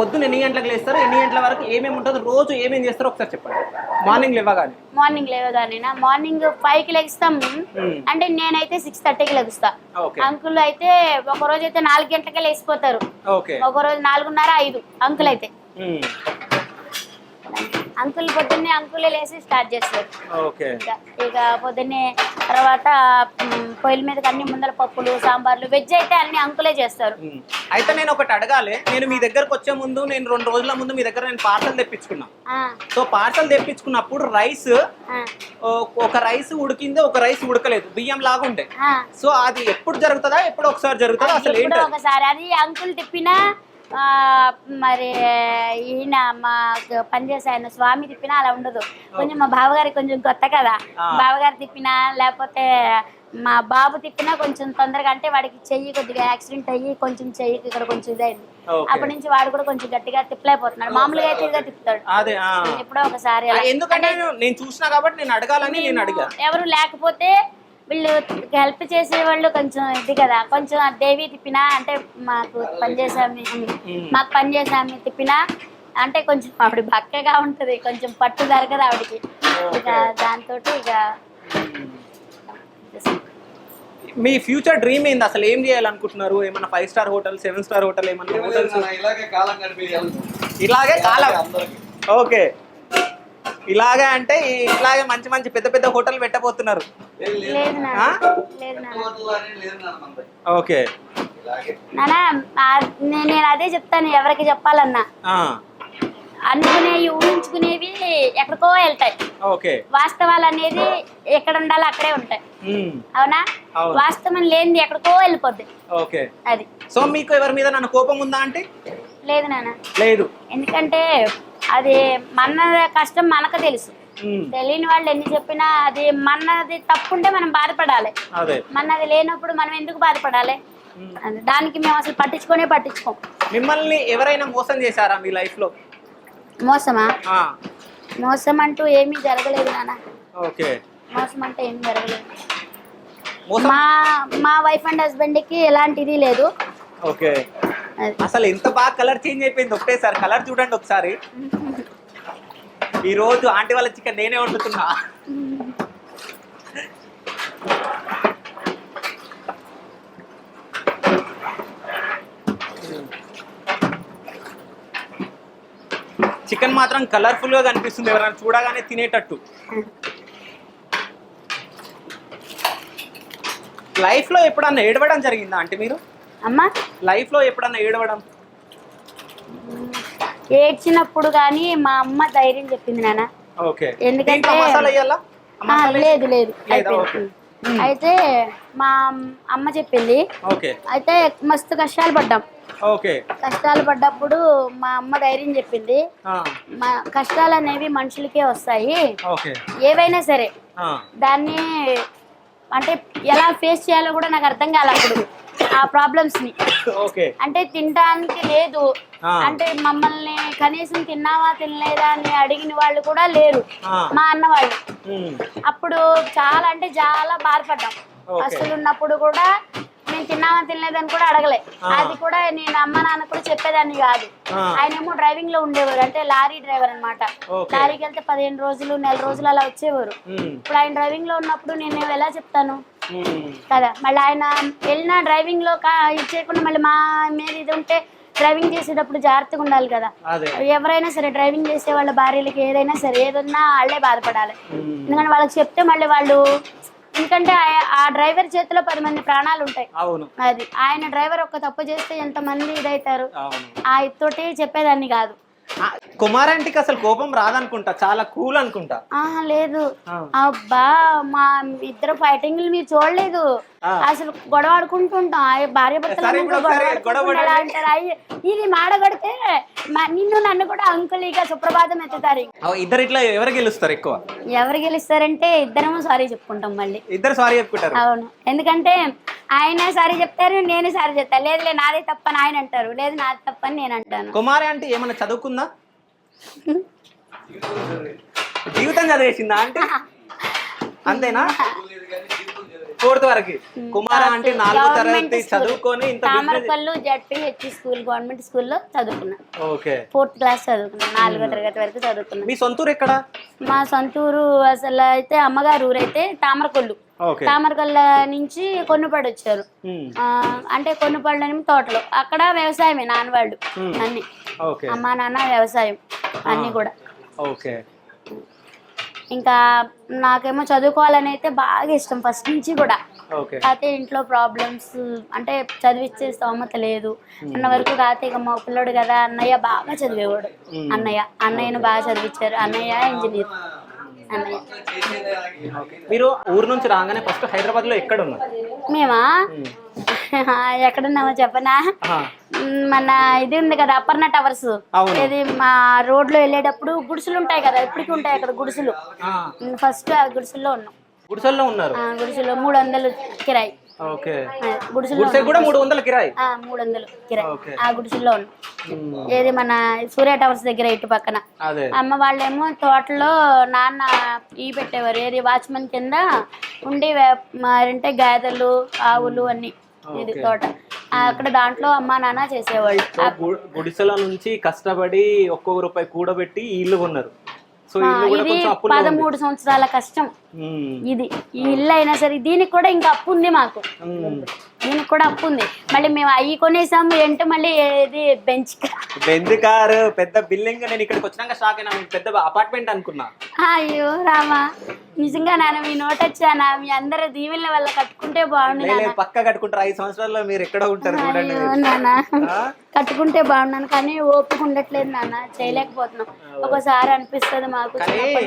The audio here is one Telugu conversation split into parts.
పొద్దున్న ఎన్ని గంటలకు లేస్తారు ఎన్ని గంటల వరకు ఏమేమి ఉంటుంది రోజు ఏమేమి చేస్తారో ఒకసారి చెప్పండి. మార్నింగ్ లేవగానే. మార్నింగ్ లేవగానేనా? మార్నింగ్ ఫైవ్కి లెగుస్తాం. అంటే నేనైతే సిక్స్ థర్టీకి లెగుస్తా. అంకుల్ అయితే ఒక రోజు అయితే నాలుగు గంటలకే లేచిపోతారు. ఒక రోజు నాలుగున్నర ఐదు. అంకుల్ అయితే. ఉమ్. అంకుల్ పొద్దున్నే అంకులే లేసి స్టార్ట్ చేస్తారు. ఓకే. ఇంకా పొద్దున్నే తర్వాత పొయ్యిల మీద అన్ని ముందర పప్పులు సాంబార్లు వెజ్ అయితే అన్ని అంకులే చేస్తారు. అయితే నేను ఒకటి అడగాలి. నేను మీ దగ్గరకు వచ్చే ముందు నేను రెండు రోజుల ముందు మీ దగ్గర నేను పార్సల్ తెప్పించుకున్నా. సో పార్సల్ తెప్పించుకున్నప్పుడు రైస్ ఒక రైస్ ఉడికింది ఒక రైస్ ఉడకలేదు. బియ్యం లాగా ఉండే. సో అది ఎప్పుడు జరుగుతుందా? ఎప్పుడు ఒకసారి జరుగుతుందా? అసలు ఒకసారి. అది అంకుల్ తిప్పినా మరి ఈయన మా పనిచేసే ఆయన స్వామి తిప్పినా అలా ఉండదు కొంచెం మా బావగారికి కొంచెం కొత్త కదా. బావగారు తిప్పినా లేకపోతే మా బాబు తిప్పినా కొంచెం తొందరగా అంటే వాడికి చెయ్యి కొద్దిగా యాక్సిడెంట్ అయ్యి కొంచెం చెయ్యికి ఇక్కడ కొంచెం ఇదైంది. అప్పటి నుంచి వాడు కూడా కొంచెం గట్టిగా తిప్పలేకపోతున్నాడు మామూలుగా అయితే ఇదిగా తిప్పుతాడు. ఎప్పుడో ఒకసారి. ఎందుకంటే నేను- నేను చూసినా కాబట్టి నేను అడగాలని నేను అడిగా ఎవరు లేకపోతే వీళ్ళు హెల్ప్ చేసే వాళ్ళు కొంచెం ఇది కదా. కొంచెం దేవి తిప్పినా అంటే మాకు పనిచేసామి మాకు పనిచేసామి తిప్పినా అంటే కొంచెం ఆవిడ బక్కగా ఉంటది కొంచెం పట్టు జరగదు ఆవిడకి. ఇక దాంతో ఇక మీ ఫ్యూచర్ డ్రీమ్ ఏంది? అసలు ఏం చేయాలనుకుంటున్నారు? ఏమన్నా five star hotel seven star hotel ఏమన్నా హోటల్స్ ఇలాగే కాలం ఇలాగే కాలం. ఓకే. ఇలాగే అంటే ఇలాగే మంచి మంచి పెద్ద పెద్ద హోటల్ పెట్టబోతున్నారు. ఓకే. నేను అదే చెప్తాను ఎవరికి చెప్పాలన్నా. అనుకునేవి ఊహించుకునేవి ఎక్కడికో వెళ్తాయి. ఓకే. వాస్తవాలు అనేది ఎక్కడ ఉండాలో అక్కడే ఉంటాయి. అవునా? అవును. వాస్తవం లేనిది ఎక్కడికో వెళ్ళిపోద్ది. ఓకే. అది. సో మీకు ఎవరి మీద నన్ను కోపం ఉందా అంటే లేదు నాన్న. లేదు. ఎందుకంటే అది మన కష్టం మనకు తెలుసు. తెలియని వాళ్ళు ఎన్ని చెప్పినా అది మనది తప్పుంటే మనం బాధపడాలి. మనది లేనప్పుడు మనం ఎందుకు బాధపడాలి? దానికి మేము అసలు పట్టించుకొనే పట్టించుకోం. మిమ్మల్ని ఎవరైనా మోసం చేశారా మీ లైఫ్లో? మోసమా? మోసం అంటూ ఏమీ జరగలేదు నాన్న. ఓకే. మోసం అంటే ఏమీ జరగలేదు. మా మా వైఫ్ అండ్ హస్బెండ్కి ఎలాంటిది లేదు. ఓకే. అసలు ఎంత బాగా కలర్ చేంజ్ అయిపోయింది ఒకటేసారి. కలర్ చూడండి ఒకసారి. ఈ రోజు ఆంటీ వాళ్ళ చికెన్ నేనే వండుతున్నా. చికెన్ మాత్రం కలర్ఫుల్గా కనిపిస్తుంది ఎవరైనా చూడగానే తినేటట్టు. లైఫ్లో ఎప్పుడన్నా ఏడవడం జరిగిందా అంటే మీరు? అమ్మా? లైఫ్లో ఎప్పుడన్నా ఏడవడం? ఏడ్చినప్పుడు కానీ మా అమ్మ ధైర్యం చెప్పింది నాన్న. ఎందుకంటే- లేదు లేదు. అయితే మా అమ్మ చెప్పింది. అయితే మస్తు కష్టాలు పడ్డాం. కష్టాలు పడ్డప్పుడు మా అమ్మ ధైర్యం చెప్పింది. మా కష్టాలు అనేవి మనుషులకే వస్తాయి. ఏవైనా సరే. దాన్ని అంటే ఎలా ఫేస్ చేయాలో కూడా నాకు అర్థం కాలే అప్పుడు ఆ ప్రాబ్లమ్స్ని. అంటే తినడానికి లేదు. అంటే మమ్మల్ని కనీసం తిన్నావా తినలేదా అని అడిగిన వాళ్ళు కూడా లేరు. మా అన్న వాళ్ళు. అప్పుడు చాలా అంటే చాలా బాధపడ్డాం. అసలు ఉన్నప్పుడు కూడా నేను తిన్నామా తినలేదని కూడా అడగలే. అది కూడా నేను అమ్మ నాన్న కూడా చెప్పేదాన్ని కాదు. ఆయన ఏమో డ్రైవింగ్లో ఉండేవారు. అంటే లారీ డ్రైవర్ అన్నమాట. ఓకే. లారీకి వెళ్తే పదిహేను రోజులు నెల రోజులు అలా వచ్చేవారు. ఇప్పుడు ఆయన డ్రైవింగ్లో ఉన్నప్పుడు నేను ఎలా చెప్తాను? కదా. మళ్ళీ ఆయన వెళ్ళిన డ్రైవింగ్లో కా ఇచ్చేయకుండా మళ్ళీ మా మీద ఇది ఉంటే డ్రైవింగ్ చేసేటప్పుడు జాగ్రత్తగా ఉండాలి కదా. ఎవరైనా సరే డ్రైవింగ్ చేసే వాళ్ళ భార్యలకి ఏదైనా సరే ఏదన్నా వాళ్ళే బాధపడాలి. ఎందుకంటే వాళ్ళకి చెప్తే మళ్ళీ వాళ్ళు ఎందుకంటే ఆ- డ్రైవర్ చేతిలో పది మంది ప్రాణాలు ఉంటాయి. అది. ఆయన డ్రైవర్ ఒక్క తప్పు చేస్తే ఎంతమంది ఇదవుతారు అవును. ఆ తోటి చెప్పేదాన్ని కాదు. ఆ, కుమారాంటికి అసలు కోపం రాదనుకుంటా చాలా కూల్ అనుకుంటా. ఆహా లేదు. అబ్బా మా ఇద్దరు ఫైటింగ్లు మీరు చూడలేదు. అసలు గొడవ ఆడుకుంటుంటాం. భార్య భర్తలు ఇది మాడగొడితే నిన్ను నన్ను కూడా అంకుల్ ఇక సుప్రభాతం ఎత్తుతారు. ఇద్దరు ఇట్లా ఎవరు గెలుస్తారు ఎక్కువ? ఎవరు గెలుస్తారంటే ఇద్దరము సారీ చెప్పుకుంటాం మళ్ళీ. ఇద్దరు సారీ చెప్పుకుంటారు. అవును. ఎందుకంటే ఆయన సారీ చెప్తారు నేను సారీ చెప్తాను లేదు లేదు నాదే తప్పని ఆయన అంటారు. లేదు నాది తప్పని నేను అంటాను. కుమారి అంటే ఏమైనా చదువుకుందా? జీవితం చదివేసిందా అంటే? అంతేనా. ఫోర్త్ వరకు. కుమార అంటే నాలుగో తరగతి. చదువుకొని ఇంత తామరపల్లు జడ్పిహెచ్ స్కూల్ గవర్నమెంట్ స్కూల్లో చదువుకున్నా. ఓకే. ఫోర్త్ క్లాస్ చదువుకున్నా. నాలుగో తరగతి వరకు చదువుకున్నా. మీ సొంతూరు ఎక్కడ? మా సొంతూరు అసలు అయితే అమ్మగారు ఊరైతే తామరకొల్లు. తామరకొల్ల నుంచి కొన్నుపాడు వచ్చారు అంటే కొన్నుపాడు అని తోటలో. అక్కడ వ్యవసాయమే నాన్నవాళ్ళు. అన్ని. అమ్మా నాన్న వ్యవసాయం అన్ని కూడా. ఓకే. ఇంకా నాకేమో చదువుకోవాలని అయితే బాగా ఇష్టం ఫస్ట్ నుంచి కూడా. కాకపోతే ఇంట్లో ప్రాబ్లమ్స్ అంటే చదివిచ్చే స్తోమత లేదు. అన్న వరకు కాకపోతే ఇక మా పిల్లడు కదా అన్నయ్య బాగా చదివేవాడు. అన్నయ్య అన్నయ్యను బాగా చదివించారు అన్నయ్య ఇంజనీర్. మీరు ఊరు నుంచి రాగానే ఫస్ట్ హైదరాబాద్లో ఎక్కడ ఉన్నారు మేమా ఎక్కడున్నామో చెప్పనా? మన ఇది ఉంది కదా అపర్ణ టవర్స్. ఇది మా రోడ్లో వెళ్ళేటప్పుడు గుడిసెలు ఉంటాయి కదా ఎప్పటికీ ఉంటాయి అక్కడ గుడిసెలు. ఫస్ట్ ఆ గుడిసెల్లో ఉన్నాం. గుడిసెల్లో ఉన్నారు. ఆ గుడిసెలో మూడు వందలు కిరాయి. ఓకే. గుడిసె కూడా మూడు వందల కిరాయి? ఆ, మూడు వందలు కిరాయి. ఆ గుడిసెల్లో ఉన్నాం. ఏది మన సూర్య టవర్స్ దగ్గర ఇటు పక్కన. అమ్మ వాళ్ళేమో తోటలో నాన్న ఈ పెట్టేవారు. ఏది వాచ్మెన్ కింద ఉండి మారంటే గాదెలు ఆవులు అన్ని. ఇది తోట. అక్కడ దాంట్లో అమ్మ నాన్న చేసేవాళ్ళు. గుడిసెల నుంచి కష్టపడి ఒక్కొక్క రూపాయి కూడబెట్టి ఇల్లు కొన్నారు. ఇది. పదమూడు సంవత్సరాల కష్టం. ఇది ఈ ఇల్లు అయినా సరే దీనికి కూడా ఇంకా అప్పు ఉంది మాకు. దీనికి కూడా అప్పు ఉంది. మళ్ళీ మేము అవి కొనేసాము ఏంటో మళ్ళీ బెంచ్ బెంజ్ కారు పెద్ద బిల్డింగ్ నేను ఇక్కడికి వచ్చినాక షాక్ అయినా పెద్ద అపార్ట్మెంట్ అనుకున్నా. అయ్యో రామా నిజంగా నాన్న మీ నోట్ వచ్చానా? మీ అందరి దీవెనల వల్ల కట్టుకుంటే బాగుండు నాన్న. పక్క కట్టుకుంటారు. ఐదు సంవత్సరాల్లో మీరు ఎక్కడ ఉంటారు చూడండి. కట్టుకుంటే బాగున్నాను కానీ ఓపిక ఉండట్లేదు నాన్న. చేయలేకపోతున్నాం. ఒకసారి అనిపిస్తుంది మాకు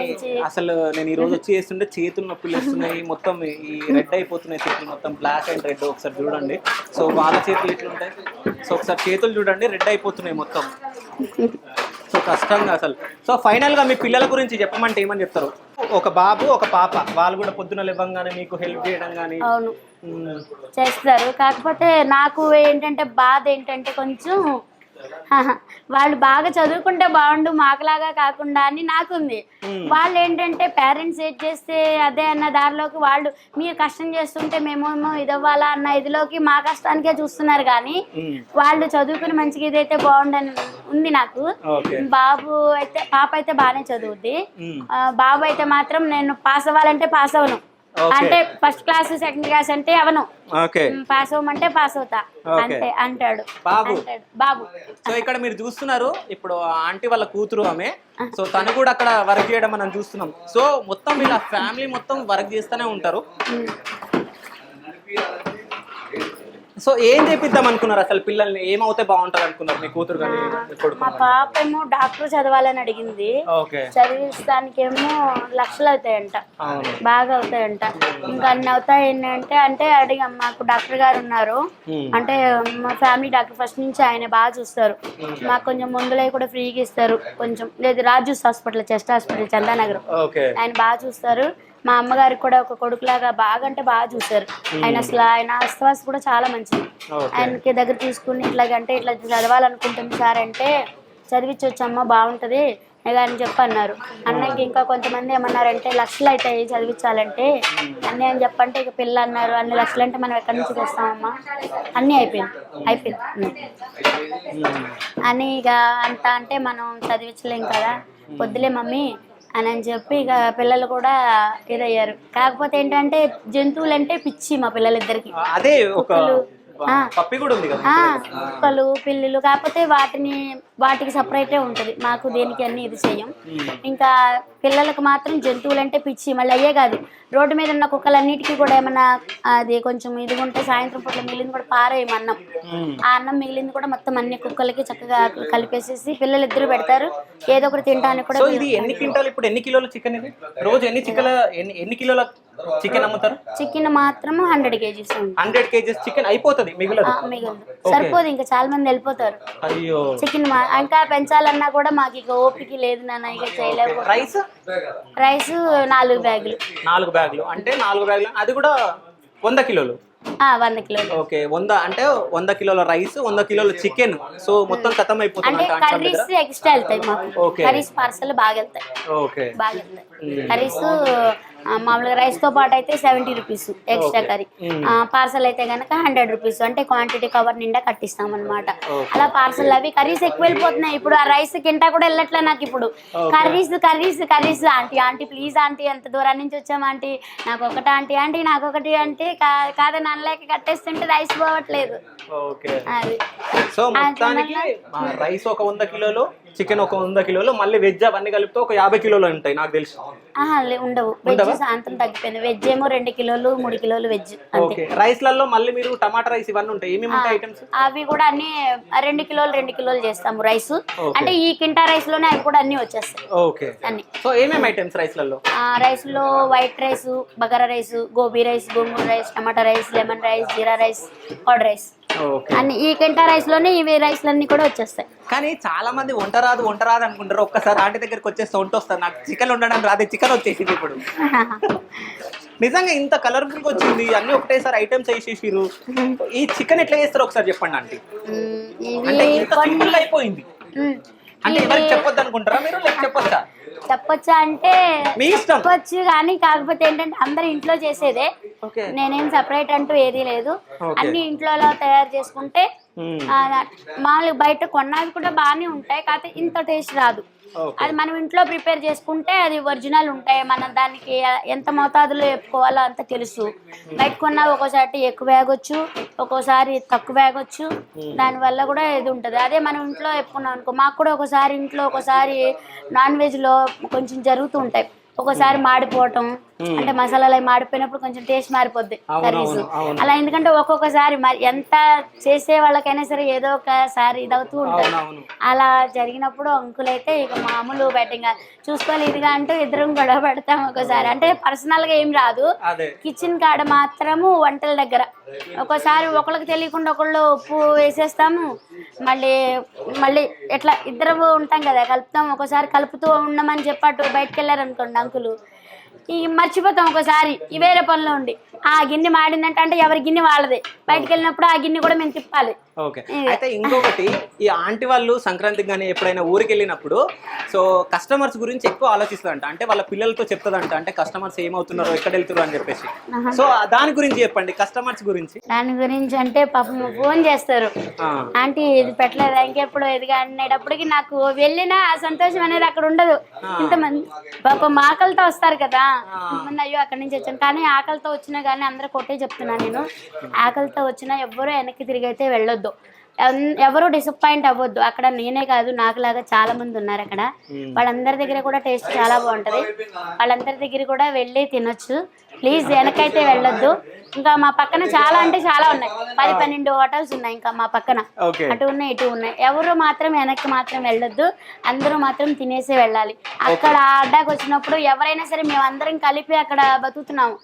నుంచి. అసలు నేను ఈ రోజు వచ్చి చేస్తుంటే చేతులు నొప్పులు వస్తున్నాయి మొత్తం ఈ రెడ్ అయిపోతున్నాయి చేతులు మొత్తం. బ్లాక్ అండ్ రెడ్ ఒకసారి చూడండి. సో వాళ్ళ చేతులు ఎట్లుంటాయి? సో ఒకసారి చేతులు చూడండి. రెడ్ అయిపోతున్నాయి మొత్తం. సో కష్టంగా అసలు. సో ఫైనల్గా మీ పిల్లల గురించి చెప్పమంటే ఏమని చెప్తారు? ఒక బాబు ఒక పాప వాళ్ళు కూడా పొద్దున లేవగానే మీకు హెల్ప్ చేయడం కానీ అవును. చేస్తారు. కాకపోతే నాకు ఏంటంటే బాధ ఏంటంటే కొంచెం వాళ్ళు బాగా చదువుకుంటే బాగుండు మాకులాగా కాకుండా అని నాకుంది. వాళ్ళు ఏంటంటే పేరెంట్స్ ఏం చేస్తే అదే అన్న దారిలోకి వాళ్ళు మీరు కష్టం చేస్తుంటే మేమేమో ఇదవ్వాలా అన్న ఇదిలోకి మా కష్టానికే చూస్తున్నారు కానీ వాళ్ళు చదువుకుని మంచిగా ఇదైతే బాగుండని ఉంది నాకు. బాబు అయితే పాప అయితే బాగానే చదువుద్ది. బాబు అయితే మాత్రం నేను పాస్ అవ్వాలంటే పాస్ అవ్వను. అంటే ఫస్ట్ క్లాస్ సెకండ్ క్లాస్ అంటే అవను. పాస్ అవ్వమంటే పాస్ అవుతా. అంతే అంటాడు. బాబు. బాబు. సో ఇక్కడ మీరు చూస్తున్నారు ఇప్పుడు ఆంటీ వాళ్ళ కూతురు ఆమె. సో తను కూడా అక్కడ వర్క్ చేయడం మనం చూస్తున్నాం. సో మొత్తం వీళ్ళ ఫ్యామిలీ మొత్తం వర్క్ చేస్తూనే ఉంటారు. సో ఏం చేపిద్దాం అనుకున్నారు? అసలు పిల్లల్ని ఏమవుతే బాగుంటారు అనుకున్నారు మీ కూతురు కానీ మీ కొడుకు మా పాప ఏమో డాక్టర్ చదవాలని అడిగింది. ఓకే. చదివిస్తానికేమో లక్షలు అవుతాయంట. అవును. బాగా అవుతాయంట. ఇంకా అన్ని అవుతాయి ఏంటంటే అంటే అడిగాం మాకు డాక్టర్ గారు ఉన్నారు. అంటే మా ఫ్యామిలీ డాక్టర్ ఫస్ట్ నుంచి ఆయన బాగా చూస్తారు. మాకు కొంచెం మందులవి కూడా ఫ్రీగా ఇస్తారు. కొంచెం లేదు Raju's hospital chest hospital Chandanagar. Okay. ఆయన బాగా చూస్తారు. మా అమ్మగారికి కూడా ఒక కొడుకులాగా బాగా అంటే బాగా చూస్తారు ఆయన అసలు ఆయన ఆస్వాస్ కూడా చాలా మంచిది. ఆయనకి దగ్గర తీసుకుని ఇట్లాగంటే ఇట్లా చదవాలనుకుంటుంది సార్ అంటే చదివించవచ్చమ్మా బాగుంటుంది. అని చెప్పి అన్నారు అన్నకి ఇంకా కొంతమంది ఏమన్నారంటే లక్షలు అవుతాయి చదివించాలంటే అన్నీ అని చెప్పంటే ఇక పిల్ల అన్నారు అన్ని లక్షలు అంటే మనం ఎక్కడి నుంచి తెస్తామమ్మా? అన్నీ అయిపోయింది. అయిపోయింది. అని ఇక అంత అంటే మనం చదివించలేం కదా. వద్దులే మమ్మీ అని అని చెప్పి ఇక పిల్లలు కూడా ఇదయ్యారు కాకపోతే ఏంటంటే జంతువులు అంటే పిచ్చి మా పిల్లలిద్దరికి అదే ఒక. పప్పి కూడా ఉంది కదా కుక్కలు పిల్లులు కాకపోతే వాటిని వాటికి సపరేటే ఉంటుంది. మాకు దేనికి అన్ని ఇది చెయ్యం ఇంకా పిల్లలకు మాత్రం జంతువులు అంటే పిచ్చి మళ్ళీ అయ్యే కాదు. రోడ్డు మీద ఉన్న కుక్కలన్నిటికీ కూడా ఏమన్నా అది కొంచెం ఇది ఉంటే సాయంత్రం పూట మిగిలింది కూడా పారేయం అన్నం. ఆ అన్నం మిగిలింది కూడా మొత్తం అన్ని కుక్కలకి చక్కగా కలిపేసేసి పిల్లలు ఇద్దరు పెడతారు. ఏదో ఒకటి తినడానికి కూడా ఇది ఎన్ని క్వింటాలు? ఇప్పుడు ఎన్ని కిలోల చికెన్ ఇది? రోజు ఎన్ని చికెన్ ఎన్ని ఎన్ని కిలోల చికెన్ అమ్ముతారు? చికెన్ మాత్రం హండ్రెడ్ కేజీస్ ఉంది. హండ్రెడ్ కేజీస్ చికెన్ అయిపోతుంది మిగిలదు. సరిపోదు ఇంకా చాలా మంది వెళ్ళిపోతారు. అయ్యో. చికెన్ మా ఇంకా పెంచాలన్నా కూడా మాకు ఇక ఓపిక లేదు నాన్న ఇక చేయలేకపోతే రైస్ రైస్ నాలుగు బ్యాగులు. నాలుగు బ్యాగులు. అంటే నాలుగు బ్యాగులు అది కూడా వంద కిలోలు? ఆ, వంద కిలోలు. ఓకే వంద అంటే వంద కిలోల రైస్ వంద కిలోల చికెన్ సో మొత్తం ఖతం అయిపోతుంది అంటే కర్రీస్ ఎక్స్ట్రా వెళ్తాయి మాకు. కర్రీస్ పార్సల్ బాగా వెళ్తాయి. ఓకే బాగా వెళ్తాయి. కర్రీస్ ఆ, మామూలుగా రైస్తో పాటు అయితే seventy rupees extra. Curry. Parcel అయితే కనుక హండ్రెడ్ రూపీస్ అంటే క్వాంటిటీ కవర్ నిండా కట్టిస్తాం అనమాట. అలా పార్సల్ అవి కర్రీస్ ఎక్కువ వెళ్ళిపోతున్నాయి. ఇప్పుడు ఆ రైస్ కింటా కూడా వెళ్ళట్లే నాకు ఇప్పుడు. Curries curries curries aunty aunty please aunty ఎంత దూరం నుంచి వచ్చాం ఆంటీ నాకు ఒకటి ఆంటీ ఆంటీ నాకు ఒకటి అంటే కాదని అనలేక కట్టేస్తుంటే రైస్ పోవట్లేదు. అది. సో మొత్తానికి రైస్ ఒక వంద కిలోలు చికెన్ ఒక వంద కిలోలు మళ్ళీ వెజ్ అవన్నీ కలిపితే ఒక యాభై కిలోలు ఉంటాయి నాకు తెలిసి. ఆహా, లే- ఉండవు. వెజ్? సాయంత్రం తగ్గిపోయింది. వెజ్ ఏమో రెండు కిలోలు మూడు కిలోలు వెజ్ అంతే. ఓకే. రైస్లలో మళ్ళీ మీరు టమాటా రైస్ ఇవన్నీ ఉంటాయి. ఏమేమి ఉంటాయి ఐటమ్స్ అవి కూడా అన్ని రెండు కిలోలు రెండు కిలోలు చేస్తాము రైస్. అంటే ఈ కింటా రైస్లోనే అవి కూడా అన్ని వచ్చేస్తాయి. ఓకే. అన్ని. సో ఏమేమి ఐటమ్స్ రైస్లలో? ఆ, రైస్లో white rice bagara rice gobi rice gongura rice tomato rice lemon rice jeera rice curd rice. అన్ని ఈ కింటా రైస్లోనే ఇవి రైస్లు అన్ని కూడా వచ్చేస్తాయి. కానీ చాలా మంది వంట రాదు వంట రాదు అనుకుంటారు. ఒక్కసారి ఆంటీ దగ్గరికి వచ్చేస్తే వంట వస్తారు నాకు చికెన్ ఉండడం రాదు చికెన్ వచ్చేసింది ఇప్పుడు. నిజంగా ఇంత కలర్ఫుల్గా వచ్చింది. అన్ని ఒకటేసారి ఐటమ్స్ వేసేసిరు ఈ చికెన్ ఎట్లా చేస్తారు ఒకసారి చెప్పండి ఆంటీ. అంటే ఇంత సింపుల్ అయిపోయింది. అంటే ఎవరికి చెప్పొద్దు అనుకుంటారా మీరు? లేక చెప్పొచ్చా? చెప్పొచ్చా అంటే మీ ఇష్టం. చెప్పొచ్చు కానీ కాకపోతే ఏంటంటే అందరు ఇంట్లో చేసేదే. ఓకే. నేనేం సపరేట్ అంటూ ఏదీ లేదు. అన్ని ఇంట్లో తయారు చేసుకుంటే. ఆ, మామూలుగా బయట కొన్నవి కూడా బాగానే ఉంటాయి. కాకపోతే ఇంత టేస్ట్ రాదు. అది మనం ఇంట్లో ప్రిపేర్ చేసుకుంటే అది ఒరిజినల్ ఉంటాయి. మనం దానికి ఎంత మోతాదులో చెప్పుకోవాలో అంత తెలుసు. బయట కొన్న ఒక్కోసారి ఎక్కువ వేగొచ్చు ఒక్కోసారి తక్కువ వేగొచ్చు. దానివల్ల కూడా ఇది ఉంటుంది. అదే మనం ఇంట్లో చెప్పుకున్నాం అనుకో మాకు కూడా ఒకసారి ఇంట్లో ఒకసారి నాన్ వెజ్లో కొంచెం జరుగుతూ ఉంటాయి. ఒక్కోసారి మాడిపోవటం అంటే మసాలాలు అవి మాడిపోయినప్పుడు కొంచెం టేస్ట్ మారిపోద్ది కర్రీస్. అలా ఎందుకంటే ఒక్కొక్కసారి మరి ఎంత చేసే వాళ్ళకైనా సరే ఏదో ఒకసారి ఇదవుతూ ఉంటుంది అలా జరిగినప్పుడు అంకుల్ అయితే ఇక మామూలు బెట్టింగ్ చూసుకోవాలి ఇదిగా అంటూ ఇద్దరం గొడవ పెడతాం ఒకసారి. అంటే పర్సనల్గా ఏం రాదు. కిచెన్ కాడ మాత్రము వంటల దగ్గర. ఒక్కోసారి ఒకళ్ళకి తెలియకుండా ఒకళ్ళు ఉప్పు వేసేస్తాము. మళ్ళీ మళ్ళీ ఎట్లా ఇద్దరు ఉంటాం కదా కలుపుతాం. ఒకసారి కలుపుతూ ఉండమని చెప్పట్టు బయటకు వెళ్ళారు అనుకోండి అంకులు. ఈ మర్చిపోతాం ఒకసారి. ఈ వేరే పనిలో ఉండి. ఆ గిన్నె మాడిందంటే అంటే ఎవరి గిన్నె వాళ్ళదే. బయటకు వెళ్ళినప్పుడు ఆ గిన్నె కూడా మేము తిప్పాలి. ఓకే. అయితే ఇంకొకటి ఈ ఆంటీ వాళ్ళు సంక్రాంతికి కానీ ఎప్పుడైనా ఊరికి వెళ్ళినప్పుడు సో కస్టమర్స్ గురించి ఎక్కువ ఆలోచిస్తారంట. అంటే వాళ్ళ పిల్లలతో చెప్తుందంట. అంటే కస్టమర్స్ ఏమవుతున్నారో ఎక్కడ వెళ్తున్నారు అని చెప్పేసి. సో దాని గురించి చెప్పండి. కస్టమర్స్ గురించి. దాని గురించి అంటే పాపం ఫోన్ చేస్తారు. ఆంటీ ఇది పెట్టలేదా? ఇంకెప్పుడు ఇదిగా అనేటప్పటికి నాకు వెళ్ళిన ఆ సంతోషం అనేది అక్కడ ఉండదు. ఇంతమంది పాపం ఆకలితో వస్తారు కదా. ఇంతమంది అయ్యో అక్కడి నుంచి వచ్చాను. కానీ ఆకలితో వచ్చినా కానీ అందరూ కొట్టే చెప్తున్నా నేను. ఆకలితో వచ్చినా ఎవ్వరూ వెనక్కి తిరిగి అయితే వెళ్ళొద్దు. ఎన్- ఎవరు డిసప్పాయింట్ అవ్వద్దు. అక్కడ నేనే కాదు నాకులాగా చాలా మంది ఉన్నారు అక్కడ. వాళ్ళందరి దగ్గర కూడా టేస్ట్ చాలా బాగుంటది. వాళ్ళందరి దగ్గర కూడా వెళ్ళి తినొచ్చు. ప్లీజ్ వెనకైతే వెళ్ళొద్దు. ఇంకా మా పక్కన చాలా అంటే చాలా ఉన్నాయి. పది పన్నెండు హోటల్స్ ఉన్నాయి ఇంకా మా పక్కన. అటు ఉన్నాయి ఇటు ఉన్నాయి. ఎవరు మాత్రం వెనక్కి మాత్రం వెళ్ళొద్దు. అందరూ మాత్రం తినేసి వెళ్ళాలి. అక్కడ అడ్డాకి వచ్చినప్పుడు ఎవరైనా సరే మేము అందరం కలిపి అక్కడ బతుకుతున్నాము.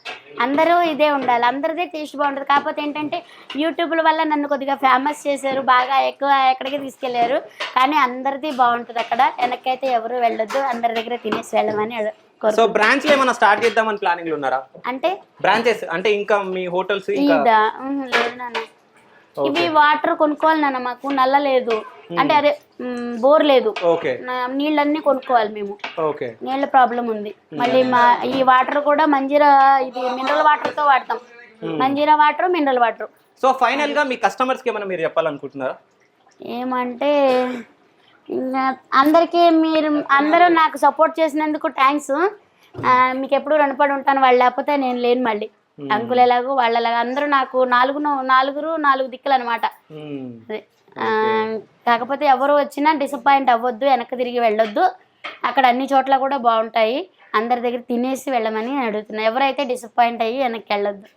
అందరూ ఇదే ఉండాలి. అందరిదే టేస్ట్ బాగుంటుంది. కాకపోతే ఏంటంటే యూట్యూబ్ల వల్ల నన్ను కొద్దిగా ఫేమస్ చేశారు. బాగా ఎక్కువ ఎక్కడికి తీసుకెళ్ళారు. కానీ అందరిది బాగుంటుంది అక్కడ. వెనక్కి అయితే ఎవరు వెళ్ళొద్దు. అందరి దగ్గర తినేసి వెళ్ళమని సో బ్రాంచ్ ఏమైనా స్టార్ట్ చేద్దామని ప్లానింగ్ ఉన్నారా? అంటే బ్రాంచెస్ అంటే ఇంకా మీ హోటల్స్ ఇంకా లేదు నాన్న. ఇవి వాటర్ కొనుక్కోవాలి నాన్న మాకు నల్ల లేదు. అంటే అదే బోర్ లేదు. నీళ్ళన్నీ కొనుక్కోవాలి మేము. నీళ్ళ ప్రాబ్లం ఉంది. మళ్ళీ మా ఈ వాటర్ కూడా మంజీరా ఇది మినరల్ వాటర్తో వాడతాం Manjeera water mineral water. So ఫైనల్గా మీ కస్టమర్స్కి ఏమైనా మీరు చెప్పాలనుకుంటున్నారా? ఏమంటే అందరికీ మీరు అందరూ నాకు సపోర్ట్ చేసినందుకు థ్యాంక్స్ మీకు ఎప్పుడు రుణపడి ఉంటాను వాళ్ళు లేకపోతే నేను లేను మళ్ళీ. అంకుల్ ఎలాగో వాళ్ళలాగా అందరూ నాకు నాలుగు నాలుగురు నాలుగు దిక్కులు అనమాట కాకపోతే ఎవరు వచ్చినా డిసప్పాయింట్ అవ్వద్దు వెనక్కి తిరిగి వెళ్ళొద్దు. అక్కడ అన్ని చోట్ల కూడా బాగుంటాయి. అందరి దగ్గర తినేసి వెళ్ళమని నేను అడుగుతున్నా. ఎవరైతే డిసప్పాయింట్ అయ్యి వెనక్కి వెళ్ళొద్దు.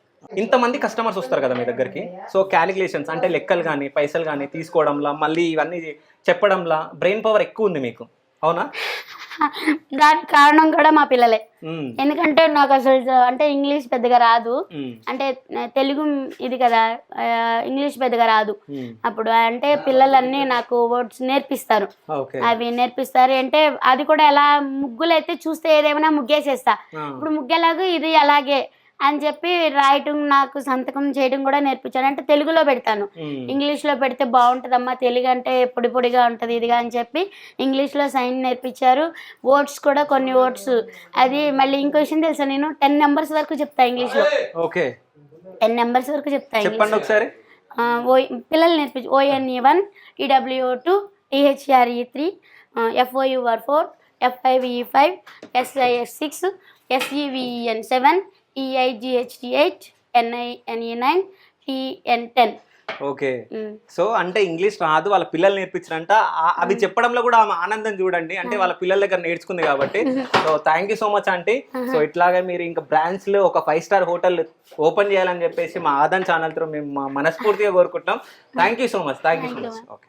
ఇంతమంది కస్టమర్స్ వస్తారు కదా మీ దగ్గరికి. సో క్యాలిక్యులేషన్స్ అంటే లెక్కలు కానీ పైసలు కానీ తీసుకోవడంలా మళ్ళీ ఇవన్నీ చెప్పడంలా బ్రెయిన్ పవర్ ఎక్కువ ఉంది మీకు. అవునా దానికి కారణం కూడా మా పిల్లలే. ఎందుకంటే నాకు అసలు అంటే ఇంగ్లీష్ పెద్దగా రాదు. అంటే తెలుగు ఇది కదా ఇంగ్లీష్ పెద్దగా రాదు. అప్పుడు అంటే పిల్లలన్నీ నాకు వర్డ్స్ నేర్పిస్తారు అవి నేర్పిస్తారు అంటే అది కూడా ఎలా ముగ్గులు అయితే చూస్తే ఏదేమైనా ముగ్గేసేస్తా. ఇప్పుడు ముగ్గెలాగో ఇది అలాగే అని చెప్పి రాయటం నాకు సంతకం చేయడం కూడా నేర్పించాను. అంటే తెలుగులో పెడతాను. ఇంగ్లీష్లో పెడితే బాగుంటుందమ్మా తెలుగు అంటే పొడి పొడిగా ఉంటుంది ఇదిగా అని చెప్పి ఇంగ్లీష్లో సైన్ నేర్పించారు. వర్డ్స్ కూడా కొన్ని వర్డ్స్ అది మళ్ళీ ఇంకో విషయం తెలుసా నేను? టెన్ నెంబర్స్ వరకు చెప్తా ఇంగ్లీష్లో. ఓకే. టెన్ నెంబర్స్ వరకు చెప్తా చెప్పండి ఒకసారి. ఓ పిల్లలు నేర్పించి O N E one E W O two T H R E three F O U R four F I V E five S I S six S E V E N seven E I G H D eight N I N E nine T N ten okay. So అంటే ఇంగ్లీష్ రాదు వాళ్ళ పిల్లలు నేర్పించారంట. అది చెప్పడంలో కూడా ఆమె ఆనందం చూడండి. అంటే వాళ్ళ పిల్లల దగ్గర నేర్చుకుంది కాబట్టి. So thank you so much aunty so ఇట్లాగే మీరు ఇంకా బ్రాంచ్లో ఒక ఫైవ్ స్టార్ హోటల్ ఓపెన్ చేయాలని చెప్పేసి మా ఆదన్ ఛానల్తో మేము మనస్ఫూర్తిగా కోరుకుంటున్నాం. Thank you so much thank you so much okay